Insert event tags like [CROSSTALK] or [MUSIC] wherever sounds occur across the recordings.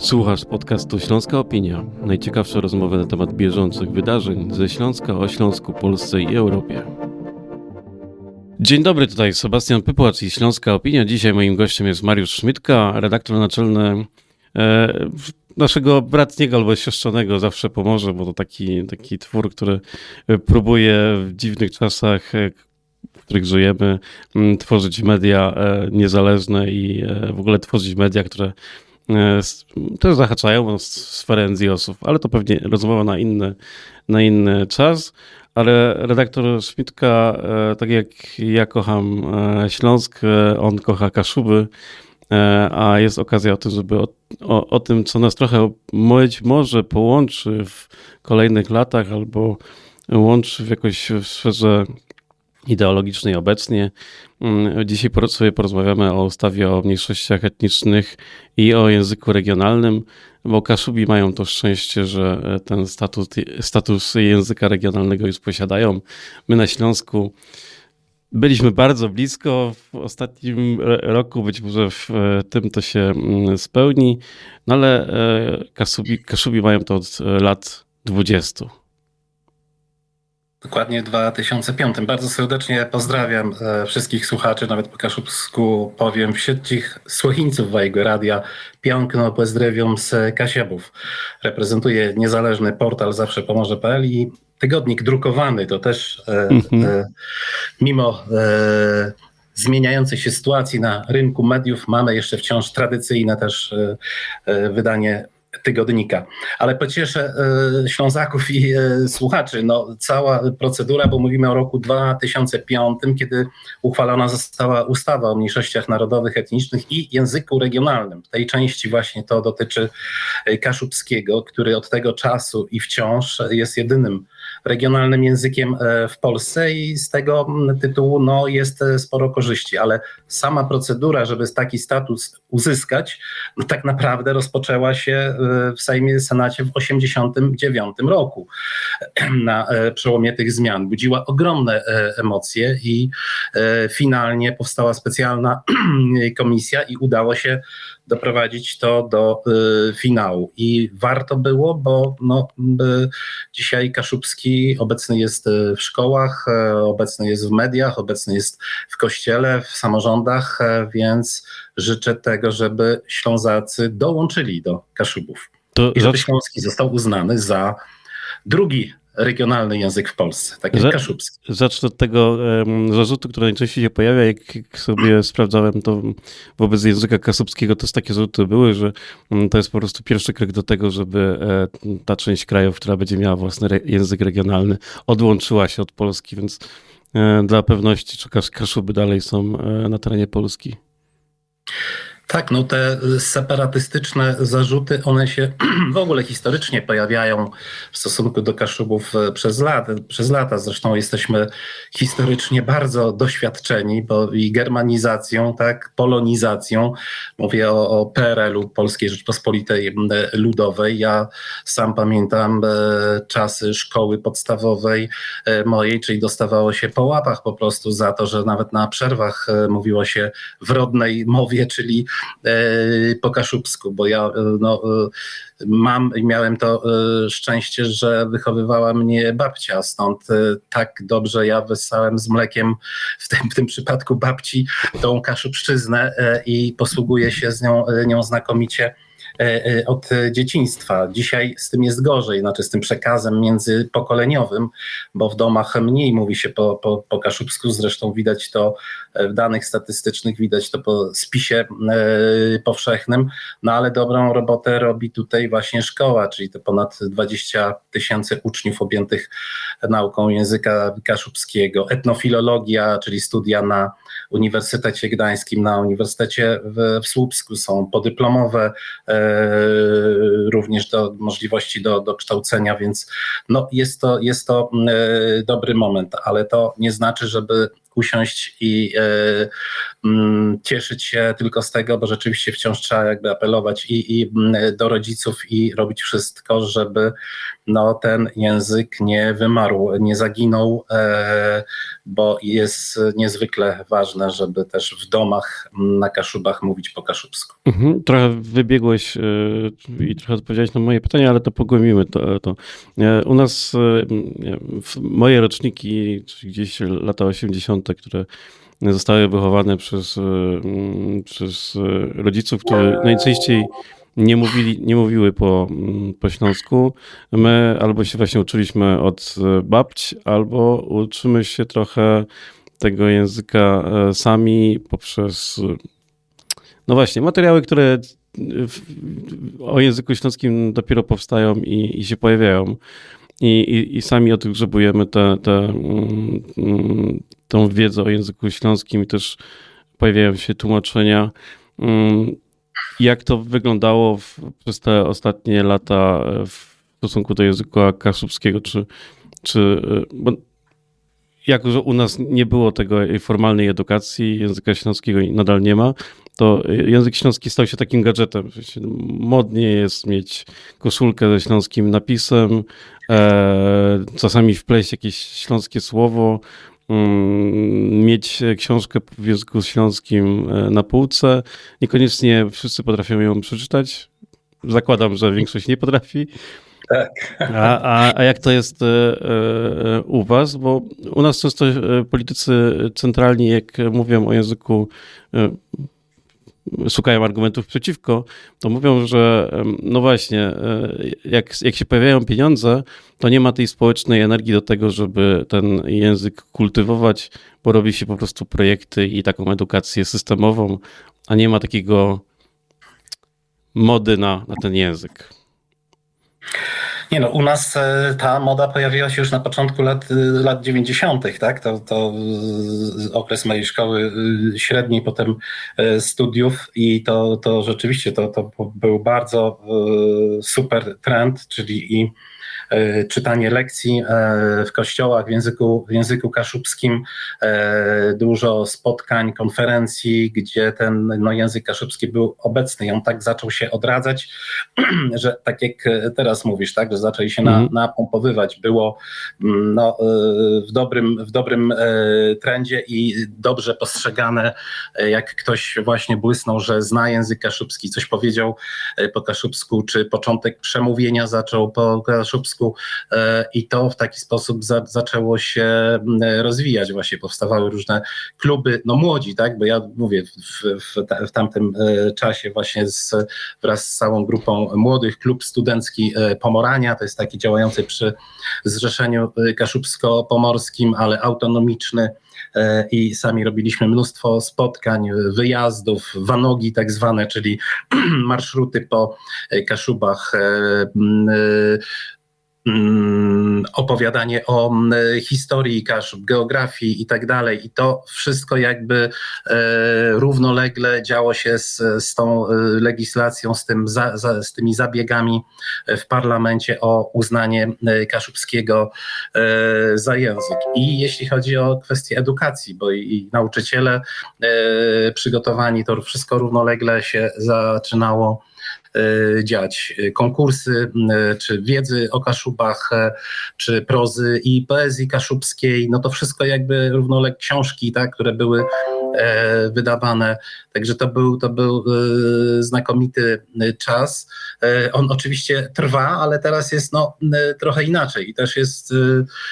Słuchasz podcastu Śląska Opinia. Najciekawsze rozmowy na temat bieżących wydarzeń ze Śląska o Śląsku, Polsce i Europie. Dzień dobry, tutaj Sebastian Pypłacz i Śląska Opinia. Dzisiaj moim gościem jest Mariusz Szmytka, redaktor naczelny e, naszego bratniego albo siostrzonego zawsze pomoże, bo to taki, taki twór, który próbuje w dziwnych czasach, e, w których żyjemy, tworzyć media e, niezależne i e, w ogóle tworzyć media, które też zahaczają s- sferę NGO-sów, ale to pewnie rozmowa na inny, na inny czas. Ale redaktor Szmitka, e, tak jak ja kocham e, Śląsk, e, on kocha Kaszuby, e, a jest okazja o tym, żeby o, o, o tym, co nas trochę być może połączy w kolejnych latach albo łączy w jakoś w sferze ideologicznej obecnie. Mm, Dzisiaj sobie porozmawiamy o ustawie o mniejszościach etnicznych i o języku regionalnym, bo Kaszubi mają to szczęście, że e, ten status, status języka regionalnego już posiadają. My na Śląsku byliśmy bardzo blisko w ostatnim roku, być może w e, tym to się mm, spełni, no ale e, Kaszubi, Kaszubi mają to od lat 20. Dokładnie w 2005. Bardzo serdecznie pozdrawiam e, wszystkich słuchaczy, nawet po kaszubsku powiem wszystkich słuchańców Wajego Radia. Piąkno pozdrowiam z Kasiabów. Reprezentuję niezależny portal zawsze pomoże.pl i tygodnik drukowany to też e, Mhm. e, mimo e, zmieniającej się sytuacji na rynku mediów mamy jeszcze wciąż tradycyjne też e, e, wydanie tygodnika. Ale pocieszę e, Ślązaków i e, słuchaczy. No, cała procedura, bo mówimy o roku 2005, kiedy uchwalona została ustawa o mniejszościach narodowych, etnicznych i języku regionalnym. W tej części właśnie to dotyczy e, kaszubskiego, który od tego czasu i wciąż jest jedynym regionalnym językiem e, w Polsce i z tego tytułu no, jest e, sporo korzyści, ale sama procedura, żeby taki status uzyskać, no, tak naprawdę rozpoczęła się e, w Sejmie Senacie w 1989 roku [CLEARS THROAT] na przełomie tych zmian. Budziła ogromne emocje i finalnie powstała specjalna [CLEARS THROAT] komisja i udało się doprowadzić to do e, finału. I warto było, bo no, e, dzisiaj Kaszubski obecny jest e, w szkołach, e, obecny jest w mediach, obecny jest w kościele, w samorządach, e, więc życzę tego, żeby Ślązacy dołączyli do Kaszubów To i żeby śląski został uznany za drugi regionalny język w Polsce, tak jak Że- kaszubski. Zacznę od tego em, zarzutu, który najczęściej się pojawia, jak sobie sprawdzałem to wobec języka kasubskiego, też takie zarzuty były, że mm, to jest po prostu pierwszy krok do tego, żeby e, ta część krajów, która będzie miała własny re- język regionalny, odłączyła się od Polski, więc e, dla pewności, czy Kasz- Kaszuby dalej są e, na terenie Polski. Tak, no te separatystyczne zarzuty, one się [CLEARS THROAT] w ogóle historycznie pojawiają w stosunku do Kaszubów y, przez lata, przez lata. Zresztą jesteśmy historycznie bardzo doświadczeni, bo i germanizacją, tak, polonizacją. Mówię o, o PRL-u, Polskiej Rzeczpospolitej Ludowej. Ja sam pamiętam e, czasy szkoły podstawowej e, mojej, czyli dostawało się po łapach po prostu za to, że nawet na przerwach e, mówiło się w rodnej mowie, czyli e, po kaszubsku, bo ja e, no, e, mam i miałem to e, szczęście, że wychowywała mnie babcia, stąd e, tak dobrze ja wysałem z mlekiem, w tym, w tym przypadku babci, tą kaszubszczyznę e, i posługuję się z nią, e, nią znakomicie. e, e, od e, dzieciństwa. Dzisiaj z tym jest gorzej, znaczy z tym przekazem międzypokoleniowym, bo w domach mniej mówi się po, po, po kaszubsku, zresztą widać to e, w danych statystycznych, widać to po spisie e, powszechnym, no ale dobrą robotę robi tutaj właśnie szkoła, czyli to ponad 20 tysięcy uczniów objętych nauką języka kaszubskiego, etnofilologia, czyli studia na Uniwersytecie Gdańskim, na Uniwersytecie w, w Słupsku są podyplomowe, e, również do możliwości do, do kształcenia, więc no jest to, jest to e, dobry moment, ale to nie znaczy, żeby usiąść i e, mm, cieszyć się tylko z tego, bo rzeczywiście wciąż trzeba jakby apelować i, i mm, do rodziców i robić wszystko, żeby no, ten język nie wymarł, nie zaginął, e, bo jest niezwykle ważne, żeby też w domach mm, na Kaszubach mówić po kaszubsku. Mhm, trochę wybiegłeś e, i trochę odpowiedziałeś na moje pytania, ale to pogłębimy to. to. U nas moje roczniki, czyli gdzieś lata 80., które zostały wychowane przez, e, mm, przez e, rodziców, którzy najczęściej nie, mówili, nie mówiły po, mm, po śląsku. My albo się właśnie uczyliśmy od e, babci, albo uczymy się trochę tego języka sami poprzez no właśnie, materiały, które w, o języku śląskim dopiero powstają i, i się pojawiają. I, i, I sami odgrzebujemy tę te, mm, mm, tą wiedzę o języku śląskim i też pojawiają się tłumaczenia. Mm, Jak to wyglądało w, przez te ostatnie lata w stosunku do języka kaszubskiego? Czy, czy e, bo jako, że u nas nie było tego formalnej edukacji języka śląskiego i nadal nie ma, to język śląski stał się takim gadżetem. Modnie jest mieć koszulkę ze śląskim napisem, e, czasami wpleść jakieś śląskie słowo, mm, mieć książkę w języku śląskim e, na półce. Niekoniecznie wszyscy potrafią ją przeczytać. Zakładam, że większość nie potrafi. Tak. A, a, a jak to jest e, e, u Was? Bo u nas często e, politycy centralni, jak mówią o języku, szukają argumentów przeciwko, to mówią, że no właśnie, jak, jak się pojawiają pieniądze, to nie ma tej społecznej energii do tego, żeby ten język kultywować, bo robi się po prostu projekty i taką edukację systemową, a nie ma takiego mody na, na ten język. Nie no, u nas e, ta moda pojawiła się już na początku lat, e, lat 90., tak? To, to e, okres mojej szkoły średniej, potem studiów i to, to rzeczywiście to, to był bardzo super trend, czyli i czytanie lekcji e, w kościołach w języku, w języku kaszubskim, e, dużo spotkań, konferencji, gdzie ten no, język kaszubski był obecny i on tak zaczął się odradzać, [CLEARS THROAT] że tak jak teraz mówisz, tak, że zaczęli się na, Mhm. napompowywać. Było mm, no, e, w dobrym, w dobrym e, trendzie i dobrze postrzegane, e, jak ktoś właśnie błysnął, że zna język kaszubski, coś powiedział e, po kaszubsku, czy początek przemówienia zaczął po kaszubsku e, i to w taki sposób za, zaczęło się rozwijać. Właśnie powstawały różne kluby, no młodzi, tak, bo ja mówię, w, w, w tamtym e, czasie właśnie z, wraz z całą grupą młodych, klub studencki e, Pomorania, to jest taki działający przy Zrzeszeniu Kaszubsko-Pomorskim, ale autonomiczny i sami robiliśmy mnóstwo spotkań, wyjazdów, wanogi tak zwane, czyli [CLEARS THROAT] marszruty po Kaszubach, opowiadanie o mm, historii Kaszub, geografii i tak dalej. I to wszystko jakby e, równolegle działo się z, z tą e, legislacją, z, tym za, za, z tymi zabiegami w parlamencie o uznanie e, kaszubskiego za język. I jeśli chodzi o kwestię edukacji, bo i, nauczyciele przygotowani, to wszystko równolegle się zaczynało dziać. Konkursy, e, czy wiedzy o Kaszubach, e, czy prozy i poezji kaszubskiej, no to wszystko jakby równolegle książki, tak, które były e, wydawane. Także to był, to był e, znakomity e, czas. E, on oczywiście trwa, ale teraz jest no, e, trochę inaczej i też jest e,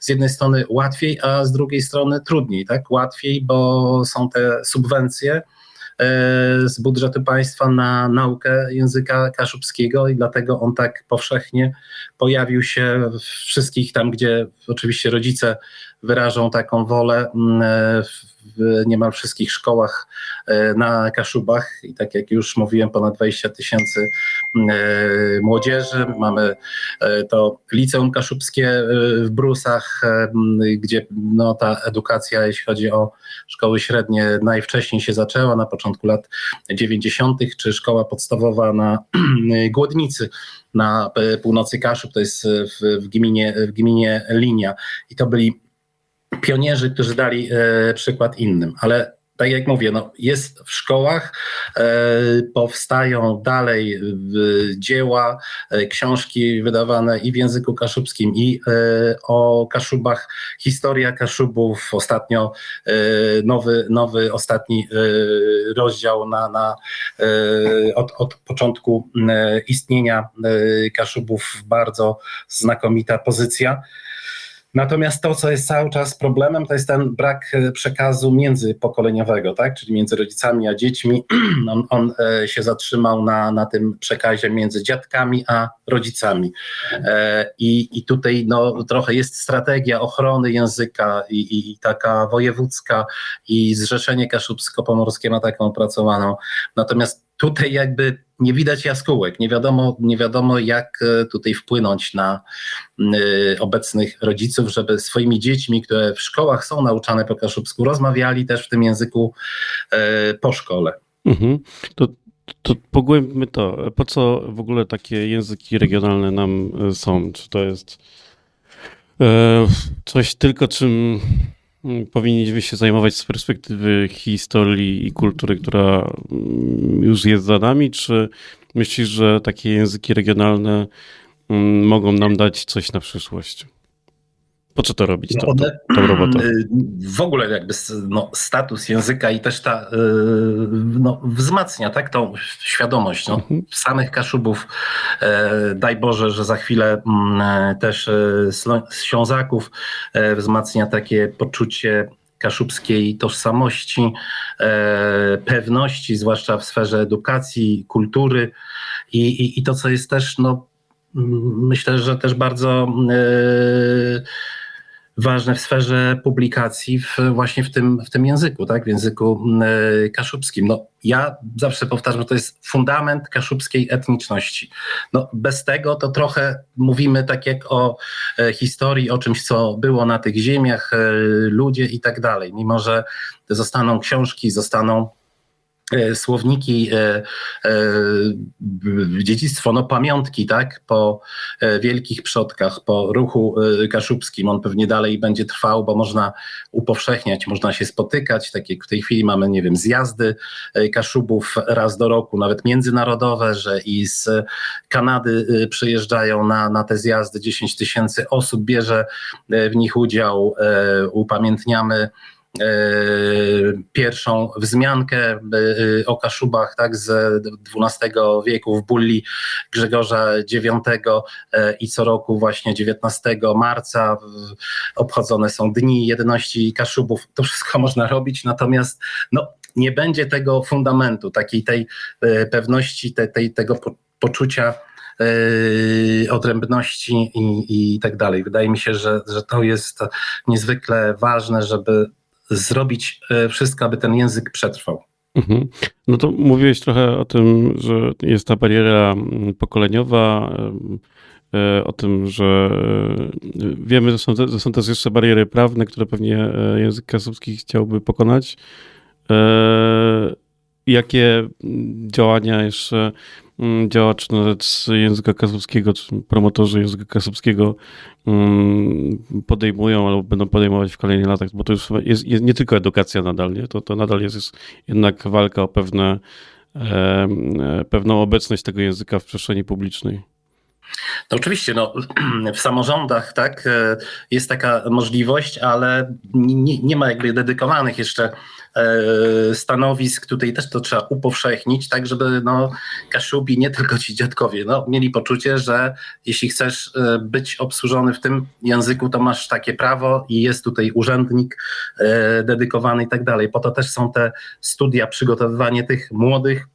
z jednej strony łatwiej, a z drugiej strony trudniej. Tak? Łatwiej, bo są te subwencje e, z budżetu państwa na naukę języka kaszubskiego i dlatego on tak powszechnie pojawił się wszystkich tam, gdzie oczywiście rodzice wyrażą taką wolę mm, e, w niemal wszystkich szkołach e, na Kaszubach i tak jak już mówiłem, ponad 20 tysięcy e, młodzieży. Mamy e, to liceum kaszubskie w Brusach, gdzie no, ta edukacja, jeśli chodzi o szkoły średnie, najwcześniej się zaczęła na początku lat 90., czy szkoła podstawowa na [CLEARS THROAT] Głodnicy na północy Kaszub, to jest w, w, gminie, w gminie Linia. I to byli pionierzy, którzy dali e, przykład innym, ale tak jak mówię, no, jest w szkołach, e, powstają dalej e, dzieła, książki wydawane i w języku kaszubskim, i o Kaszubach, historia Kaszubów, ostatnio nowy, nowy ostatni rozdział na, na, od, od początku istnienia Kaszubów, bardzo znakomita pozycja. Natomiast to, co jest cały czas problemem, to jest ten brak e, przekazu międzypokoleniowego, tak? czyli między rodzicami a dziećmi. [CLEARS THROAT] On, on e, się zatrzymał na, na tym przekazie między dziadkami a rodzicami. E, I, i tutaj no, trochę jest strategia ochrony języka i, i, i taka wojewódzka i Zrzeszenie Kaszubsko-Pomorskie ma taką opracowaną. Natomiast tutaj jakby nie widać jaskółek, nie wiadomo, nie wiadomo jak e, tutaj wpłynąć na y, obecnych rodziców, żeby swoimi dziećmi, które w szkołach są nauczane po kaszubsku, rozmawiali też w tym języku e, po szkole. Mhm. To, to pogłębmy to. Po co w ogóle takie języki regionalne nam e, są? Czy to jest e, coś tylko, czym powinniśmy się zajmować z perspektywy historii i kultury, która mm, już jest za nami? Czy myślisz, że takie języki regionalne mm, mogą nam dać coś na przyszłość? Po co to robić, No to, to, one- tą robotę? [CLEARS THROAT] Y, W ogóle jakby no, status języka i też ta y, no, wzmacnia tak tą świadomość no, Mhm. samych Kaszubów. E, Daj Boże, że za chwilę mm, e, też e, Ślązaków wzmacnia takie poczucie kaszubskiej tożsamości, pewności, zwłaszcza w sferze edukacji, kultury i, i, i to, co jest też, no, myślę, że też bardzo e, ważne w sferze publikacji w, właśnie w tym, w tym języku, tak? w języku e, kaszubskim. No, ja zawsze powtarzam, że to jest fundament kaszubskiej etniczności. No, bez tego to trochę mówimy tak jak o e, historii, o czymś, co było na tych ziemiach, e, ludzie i tak dalej. Mimo, że zostaną książki, zostaną słowniki, e, e, dziedzictwo, no pamiątki, tak, po e, wielkich przodkach, po ruchu e, kaszubskim. On pewnie dalej będzie trwał, bo można upowszechniać, można się spotykać, tak jak w tej chwili mamy, nie wiem, zjazdy e, kaszubów raz do roku, nawet międzynarodowe, że i z Kanady e, przyjeżdżają na, na te zjazdy, 10 tysięcy osób bierze e, w nich udział, e, upamiętniamy e, pierwszą wzmiankę e, e, o Kaszubach tak, z XII wieku w Bulli Grzegorza IX e, i co roku właśnie 19 marca obchodzone są Dni Jedności Kaszubów. To wszystko [LAUGHS] można robić, natomiast no, nie będzie tego fundamentu, takiej tej e, pewności, te, tej, tego po, poczucia e, odrębności i, i tak dalej. Wydaje mi się, że, że to jest niezwykle ważne, żeby zrobić e, wszystko, aby ten język przetrwał. Mhm. No to mówiłeś trochę o tym, że jest ta bariera mm, pokoleniowa, e, o tym, że e, wiemy, że są, że są też jeszcze bariery prawne, które pewnie język kaszubski chciałby pokonać. Jakie mm, działania jeszcze mm, działacze na rzecz języka kaszubskiego, czy promotorzy języka kaszubskiego mm, podejmują albo będą podejmować w kolejnych latach? Bo to już jest, jest nie tylko edukacja nadal, nie? To, to nadal jest, jest jednak walka o pewne, e, pewną obecność tego języka w przestrzeni publicznej. No oczywiście, no, [CLEARS THROAT] w samorządach tak, e, jest taka możliwość, ale nie, nie ma jakby dedykowanych jeszcze stanowisk. Tutaj też to trzeba upowszechnić, tak żeby no, Kaszubi, nie tylko ci dziadkowie, no, mieli poczucie, że jeśli chcesz e, być obsłużony w tym języku, to masz takie prawo i jest tutaj urzędnik e, dedykowany i tak dalej. Po to też są te studia, przygotowywanie tych młodych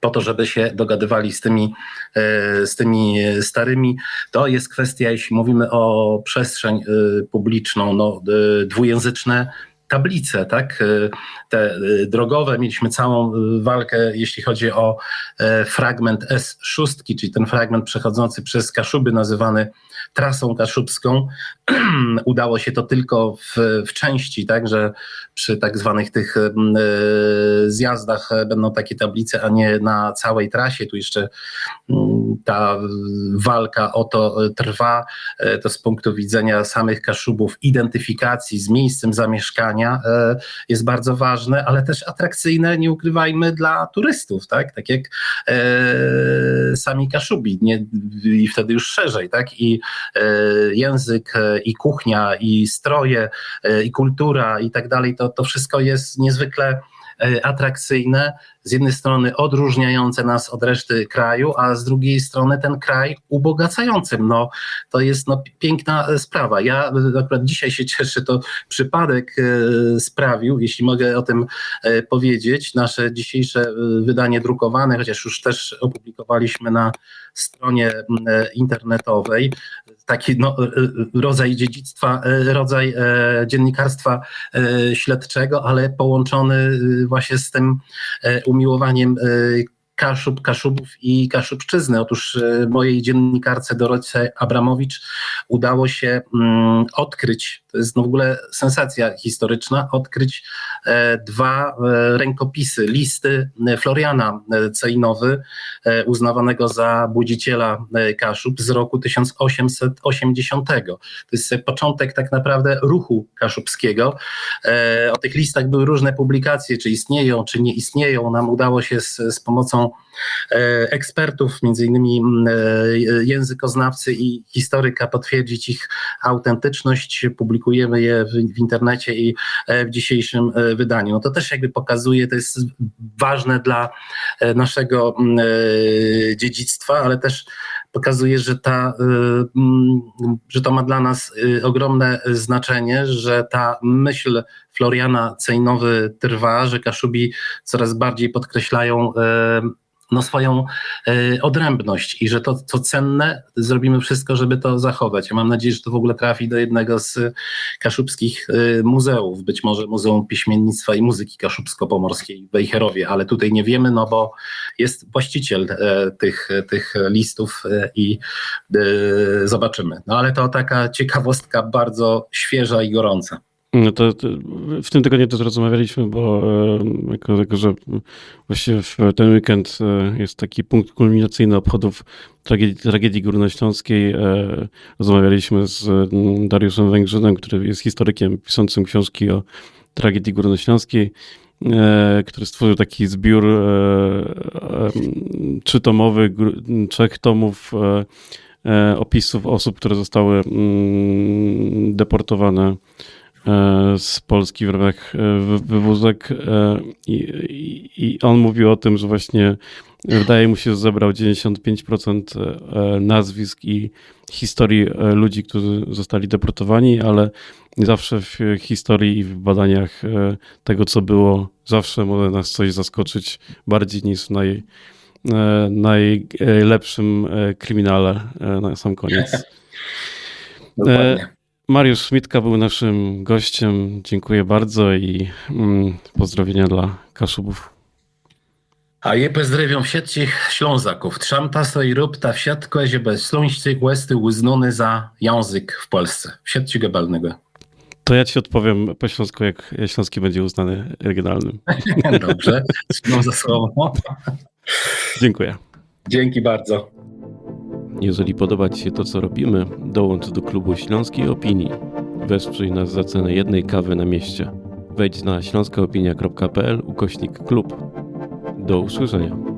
po to, żeby się dogadywali z tymi, e, z tymi starymi. To jest kwestia, jeśli mówimy o przestrzeń e, publiczną, no, e, dwujęzyczne tablice, tak? E, Te e, drogowe, mieliśmy całą e, walkę, jeśli chodzi o fragment S6, czyli ten fragment przechodzący przez Kaszuby, nazywany trasą kaszubską. [CLEARS THROAT] Udało się to tylko w, w części, tak, że przy tak zwanych tych e, zjazdach będą takie tablice, a nie na całej trasie. Tu jeszcze mm, ta walka o to trwa. E, To z punktu widzenia samych Kaszubów, identyfikacji z miejscem zamieszkania, e, jest bardzo ważne, ale też atrakcyjne, nie ukrywajmy, dla turystów, tak? Tak jak sami Kaszubi, nie, i wtedy już szerzej, tak? I język, e, i kuchnia, i stroje, e, i kultura, i tak dalej, to, to wszystko jest niezwykle e, atrakcyjne, z jednej strony odróżniające nas od reszty kraju, a z drugiej strony ten kraj ubogacającym. No, to jest no, piękna e, sprawa. Ja e, akurat dzisiaj się cieszę, to przypadek e, sprawił, jeśli mogę o tym powiedzieć, nasze dzisiejsze wydanie drukowane, chociaż już też opublikowaliśmy na stronie internetowej, taki no, rodzaj dziedzictwa, rodzaj dziennikarstwa śledczego, ale połączony właśnie z tym e, umiłowaniem e, Kaszub, Kaszubów i Kaszubszczyzny. Otóż e, mojej dziennikarce Dorocie Abramowicz udało się mm, odkryć, to jest w ogóle sensacja historyczna, odkryć e, dwa e, rękopisy, listy Floriana Cejnowy, uznawanego za budziciela Kaszub z roku 1880. To jest początek tak naprawdę ruchu kaszubskiego. O tych listach były różne publikacje, czy istnieją, czy nie istnieją. Nam udało się z, z pomocą e, ekspertów, między innymi mm, e, językoznawcy i historyka, potwierdzić ich autentyczność. Publikujemy je w, internecie i e, w dzisiejszym wydaniu. No to też jakby pokazuje, to jest ważne dla naszego mm, dziedzictwa, ale też pokazuje, że, ta, y, mm, że to ma dla nas y, ogromne znaczenie, że ta myśl Floriana Cejnowy trwa, że Kaszubi coraz bardziej podkreślają y, no, swoją y, odrębność i że to, co cenne, zrobimy wszystko, żeby to zachować. Ja mam nadzieję, że to w ogóle trafi do jednego z kaszubskich y, muzeów, być może Muzeum Piśmiennictwa i Muzyki Kaszubsko-Pomorskiej w Wejherowie, ale tutaj nie wiemy, no bo jest właściciel e, tych, tych listów i zobaczymy. No ale to taka ciekawostka bardzo świeża i gorąca. No to, to w tym tygodniu też rozmawialiśmy, bo e, jako, jako, że właściwie w ten weekend e, jest taki punkt kulminacyjny obchodów tragedii, tragedii górnośląskiej. E, rozmawialiśmy z mm, Dariuszem Węgrzynem, który jest historykiem piszącym książki o tragedii górnośląskiej, który stworzył taki zbiór trzytomowy, trzech tomów opisów osób, które zostały mm, deportowane z Polski w ramach e, wy- wywózek e, i, i, on mówił o tym, że właśnie wydaje mu się, że zebrał 95% e, nazwisk i historii e, ludzi, którzy zostali deportowani, ale zawsze w historii i w badaniach e, tego, co było, zawsze może nas coś zaskoczyć bardziej niż w naj, e, najlepszym e, kryminale e, na sam koniec. [LAUGHS] Dokładnie. Mariusz Szmitka był naszym gościem. Dziękuję bardzo i mm, pozdrowienia dla Kaszubów. A je pozdrawiam wszystkich Ślązaków. Trzymta sobie rób ta wsiadko, żeby śląscy łesty uznany za język w Polsce. Wsiadcie gebalnego. To ja ci odpowiem po śląsku, jak śląski będzie uznany regionalnym. [LAUGHS] Dobrze, trzymam za słowo. Dziękuję. Dzięki bardzo. Jeżeli podoba Ci się to, co robimy, dołącz do klubu Śląskiej Opinii. Wesprzyj nas za cenę jednej kawy na mieście. Wejdź na śląskaopinia.pl ukośnik klub. Do usłyszenia.